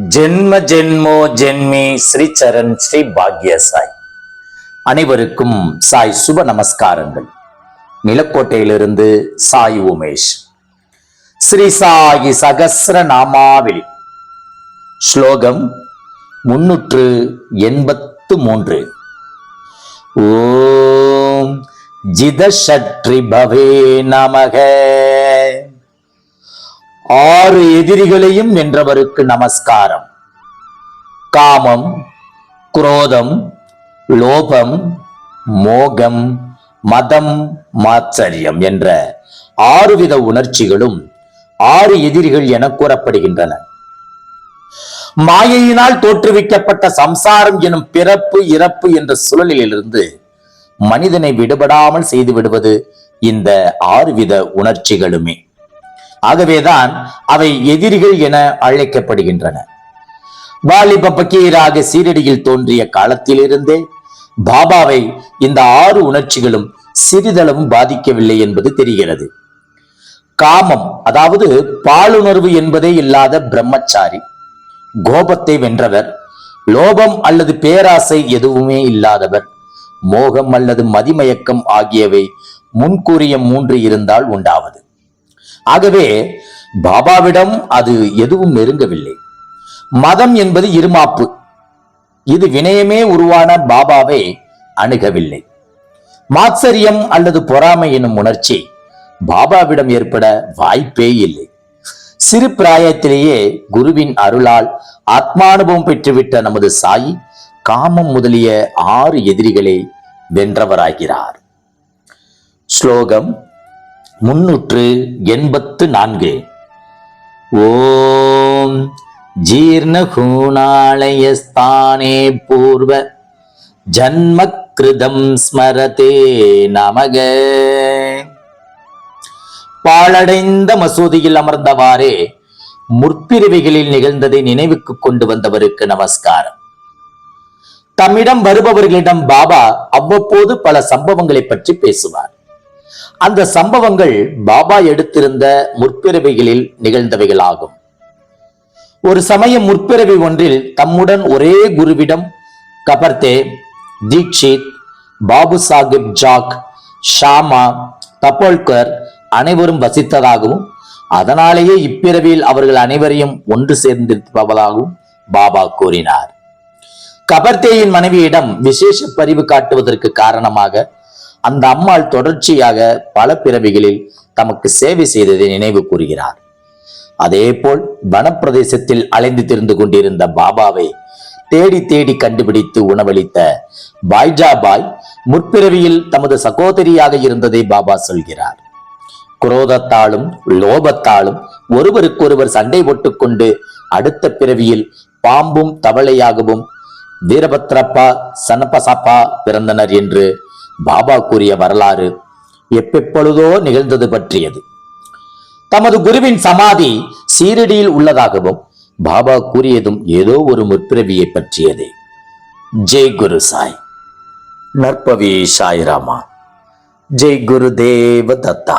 ஜென்ம ஜென்மோ ஜென்மி ஸ்ரீ சரண் ஸ்ரீ பாக்ய சாய். அனைவருக்கும் சாய் சுப நமஸ்காரங்கள். நிலக்கோட்டையிலிருந்து சாய் உமேஷ். ஸ்ரீ சாயி சகசிர நாமாவளி. ஸ்லோகம் முன்னூற்று எண்பத்து மூன்று. ஓம் ஜிதஷட்ரி பவே நமக. ஆறு எதிரிகளையும் வென்றவருக்கு நமஸ்காரம். காமம் குரோதம் லோபம் மோகம் மதம் மாச்சரியம் என்ற ஆறுவித உணர்ச்சிகளும் ஆறு எதிரிகள் என கூறப்படுகின்றன. மாயையினால் தோற்றுவிக்கப்பட்ட சம்சாரம் எனும் பிறப்பு இறப்பு என்ற சுழலிலிருந்து மனிதனை விடுபடாமல் செய்து விடுவது இந்த ஆறுவித உணர்ச்சிகளுமே. ஆகவேதான் அவை எதிரிகள் என அழைக்கப்படுகின்றன. வாலிப பக்கீராக சீரடியில் தோன்றிய காலத்திலிருந்தே பாபாவை இந்த ஆறு உணர்ச்சிகளும் சிறிதளவும் பாதிக்கவில்லை என்பது தெரிகிறது. காமம் அதாவது பாலுணர்வு என்பதே இல்லாத பிரம்மச்சாரி கோபத்தை வென்றவர் லோபம் அல்லது பேராசை எதுவுமே இல்லாதவர் மோகம் அல்லது மதிமயக்கம் ஆகியவை முன்கூறிய மூன்று இருந்தால் உண்டாவது. ஆகவே பாபாவிடம் அது எதுவும் நெருங்கவில்லை. மதம் என்பது இருமாப்பு. இது வினயமே உருவான பாபாவை அணுகவில்லை. மாத்சரியம் அல்லது பொறாமை எனும் உணர்ச்சி பாபாவிடம் ஏற்பட வாய்ப்பே இல்லை. சிறு பிராயத்திலேயே குருவின் அருளால் ஆத்மானுபவம் பெற்றுவிட்ட நமது சாயி காமம் முதலிய ஆறு எதிரிகளை வென்றவராகிறார். ஸ்லோகம் முன்னூற்று எண்பத்து நான்கு. ஓம் ஜீர்ணகூணாலயஸ்தானே பூர்வ ஜன்மக்ருதம் ஸ்மரதே நமக. பாழடைந்த மசூதியில் அமர்ந்தவாறே முற்பிரிவைகளில் நிகழ்ந்ததை நினைவுக்கு கொண்டு வந்தவருக்கு நமஸ்காரம். தம்மிடம் வருபவர்களிடம் பாபா அவ்வப்போது பல சம்பவங்களை பற்றி பேசுவார். அந்த சம்பவங்கள் பாபா எடுத்திருந்த முற்பிறவிகளில் நிகழ்ந்தவைகளாகும். ஒரு சமயம் முற்பிறவி ஒன்றில் தம்முடன் ஒரே குருவிடம் கபர்தே தீக்ஷித் பாபு சாஹிப் ஜாக் ஷாமா தப்போல்கர் அனைவரும் வசித்ததாகவும் அதனாலேயே இப்பிறவியில் அவர்கள் அனைவரையும் ஒன்று சேர்ந்திருப்பதாகவும் பாபா கூறினார். கபர்தேயின் மனைவியிடம் விசேஷ பரிவு காட்டுவதற்கு காரணமாக அந்த அம்மாள் தொடர்ச்சியாக பல பிறவிகளில் தமக்கு சேவை செய்ததை நினைவு கூறுகிறார். அதேபோல் வனப்பிரதேசத்தில் அலைந்து திரிந்து கொண்டிருந்த பாபாவை தேடி தேடி கண்டுபிடித்து உணவளித்த பாய்ஜாபாய் முற்பிறவியில் தமது சகோதரியாக இருந்ததை பாபா சொல்கிறார். குரோதத்தாலும் லோபத்தாலும் ஒருவருக்கொருவர் சண்டை போட்டுக்கொண்டு அடுத்த பிறவியில் பாம்பும் தவளையாகவும் வீரபத்ரப்பா சனபசப்பா பிறந்தனர் என்று பாபா கூறிய வரலாறு எப்பெப்பொழுதோ நிகழ்ந்தது பற்றியது. தமது குருவின் சமாதி சீரடியில் உள்ளதாகவும் பாபா கூறியதும் ஏதோ ஒரு முற்பிறவியை பற்றியதே. ஜெய் குரு சாய். நற்பவி சாய்ராமா. ஜெய் குரு தேவ தத்தா